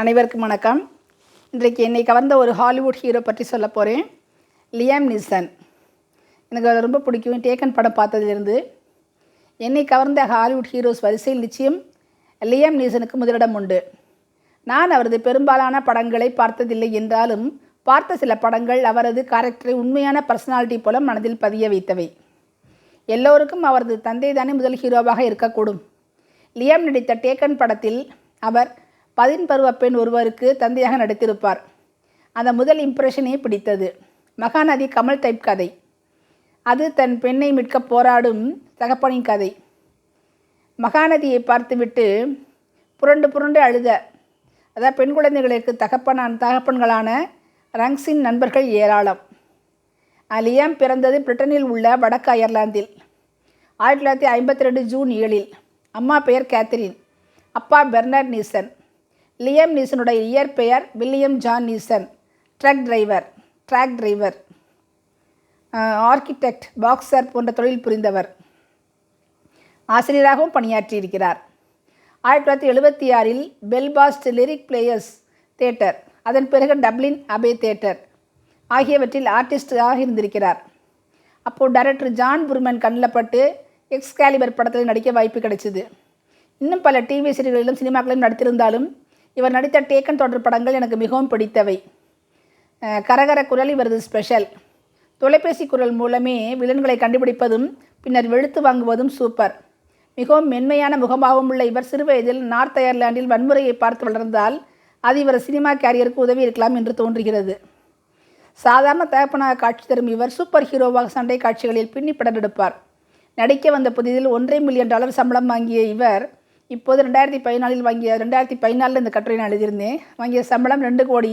அனைவருக்கும் வணக்கம். இன்றைக்கு என்னை கவர்ந்த ஒரு ஹாலிவுட் ஹீரோ பற்றி சொல்ல போகிறேன் லியாம் நிசன் எனக்கு அதை ரொம்ப பிடிக்கும். டேக்கன் படம் பார்த்ததிலிருந்து. என்னை கவர்ந்த ஹாலிவுட் ஹீரோஸ் வரிசையில் நிச்சயம் லியாம் நீசனுக்கு முதலிடம் உண்டு. நான் அவரது பெரும்பாலான படங்களை பார்த்ததில்லை என்றாலும் பார்த்த சில படங்கள் அவரது கேரக்டரை உண்மையான பர்சனாலிட்டி போல மனதில் பதிய வைத்தவை. எல்லோருக்கும் அவரது தந்தை தானே முதல் ஹீரோவாக இருக்கக்கூடும். லியாம் நடித்த டேக்கன் படத்தில் அவர் பதின் பருவ பெண் ஒருவருக்கு தந்தையாக நடித்திருப்பார். அந்த முதல் இம்ப்ரெஷனே பிடித்தது. மகாநதி கமல் டைப் கதை. அது தன் பெண்ணை மீட்க போராடும் தகப்பனின் கதை. மகாநதியை பார்த்துவிட்டு புரண்டு புரண்டு அழுத. அதாவது பெண் குழந்தைகளுக்கு தகப்பனான் தகப்பன்களான ரங்ஸின் நண்பர்கள் ஏராளம். லியாம் பிறந்தது பிரிட்டனில் உள்ள வடக்கு அயர்லாந்தில். ஆயிரத்தி தொள்ளாயிரத்தி ஐம்பத்தி ரெண்டு ஜூன் ஏழில். அம்மா பெயர் கேத்தரின். அப்பா பெர்னார்ட் நீசன். லியம் நீசனுடைய இயற்பெயர் William John Neeson. Truck driver track driver architect boxer போன்ற தொழில் புரிந்தவர். ஆசிரியராகவும் பணியாற்றியிருக்கிறார். ஆயிரத்தி தொள்ளாயிரத்தி எழுபத்தி ஆறில் பெல்பாஸ்ட் லிரிக் பிளேயர்ஸ் தேட்டர் அதன் பிறகு டப்ளின் அபே தேட்டர் ஆகியவற்றில் ஆர்டிஸ்டாக இருந்திருக்கிறார். அப்போது டைரக்டர் ஜான் புர்மன் கண்ணில் பட்டு எக்ஸ்காலிபர் படத்தில் நடிக்க வாய்ப்பு கிடைச்சிது. இன்னும் பல டிவி சீரியல்களிலும் சினிமாக்களிலும் நடித்திருந்தாலும் இவர் நடித்த டேக்கன் தொடர் படங்கள் எனக்கு மிகவும் பிடித்தவை. கரகர குரல் இவரது ஸ்பெஷல் தொலைபேசி குரல் மூலமே வில்லன்களை கண்டுபிடிப்பதும் பின்னர் வெளுத்து வாங்குவதும் சூப்பர் மிகவும் மென்மையான முகமாகவும் உள்ள இவர் சிறுவயதில் நார்த் அயர்லாண்டில் வன்முறையை பார்த்து வளர்ந்தால் அது இவர் சினிமா கேரியருக்கு உதவி இருக்கலாம் என்று தோன்றுகிறது. சாதாரண தகப்பனாக காட்சி தரும் இவர் சூப்பர் ஹீரோவாக சண்டை காட்சிகளில் பின்னி படம் எடுப்பார் நடிக்க வந்த புதிதில் ஒன்றரை மில்லியன் டாலர் சம்பளம் வாங்கிய இவர் இப்போது ரெண்டாயிரத்தி பதினாலில் வாங்கிய ரெண்டாயிரத்தி பதினாலில் இந்த கட்டுரை நான் எழுதியிருந்தேன். வாங்கிய சம்பளம் ரெண்டு கோடி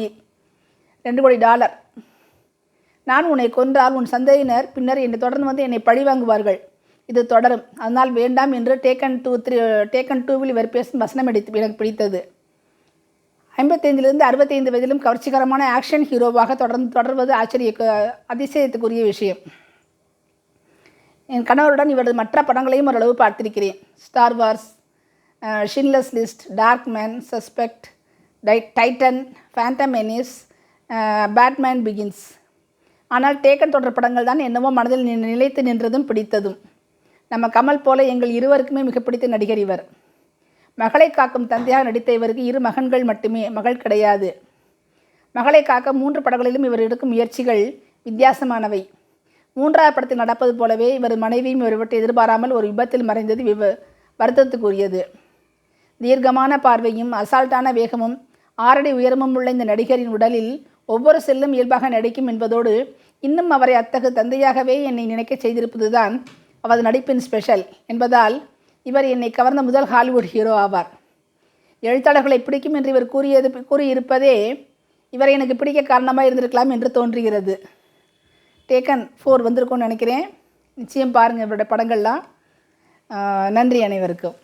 ரெண்டு கோடி டாலர். நான் உன்னை கொன்றால் உன் சந்ததியினர் பின்னர் என்னை தொடர்ந்து வந்து என்னை பழி வாங்குவார்கள் இது தொடரும். அதனால் வேண்டாம் என்று டேக்கன் டூ த்ரீ டேக்கன் டூவில் இவர் பேசும் வசனம் எடுத்து எனக்கு பிடித்தது. ஐம்பத்தைந்திலிருந்து அறுபத்தைந்து வயதிலும் கவர்ச்சிகரமான ஆக்ஷன் ஹீரோவாக தொடர்ந்து தொடர்வது ஆச்சரிய அதிசயத்துக்குரிய விஷயம். என் கணவருடன் இவரது மற்ற படங்களையும் ஓரளவு பார்த்திருக்கிறேன். Star Wars Schindler's List Darkman suspect tie Titan Phantom Menace Batman Begins ஆனால் டேக்கன் தொடர் படங்கள் தான் என்னவோ மனதில் நிலைத்து நின்றதும் பிடித்ததும். நம்ம கமல் போல எங்கள் இருவருக்குமே மிக பிடித்த நடிகர் இவர். மகளை காக்கும் தந்தையாக நடித்த இவருக்கு இரு மகன்கள் மட்டுமே மகள் கிடையாது. மகளை காக்க மூன்று படங்களிலும் இவர் எடுக்கும் முயற்சிகள் வித்தியாசமானவை. மூன்றாவது படத்தில் நடப்பது போலவே இவர் மனைவியும் இவர்விட்டு எதிர்பாராமல் ஒரு விபத்தில் மறைந்தது விவ வருத்தத்துக்குரியது. தீர்க்கமான பார்வையும் அசால்ட்டான வேகமும் ஆறடி உயரமும் உள்ள இந்த நடிகரின் உடலில் ஒவ்வொரு செல்லும் இயல்பாக நடிக்கும் என்பதோடு இன்னும் அவரை அத்தகு தந்தையாகவே என்னை நினைக்கச் செய்திருப்பதுதான் அவரது நடிப்பின் ஸ்பெஷல் என்பதால் இவர் என்னை கவர்ந்த முதல் ஹாலிவுட் ஹீரோ ஆவார். எழுத்தாளர்களை பிடிக்கும் என்று இவர் கூறியது கூறியிருப்பதே இவரை எனக்கு பிடிக்க காரணமாக இருந்திருக்கலாம் என்று தோன்றுகிறது. டேக்கன் ஃபோர் வந்திருக்கும்னு நினைக்கிறேன். நிச்சயம் பாருங்கள் இவரோட படங்கள்லாம். நன்றி அனைவருக்கும்.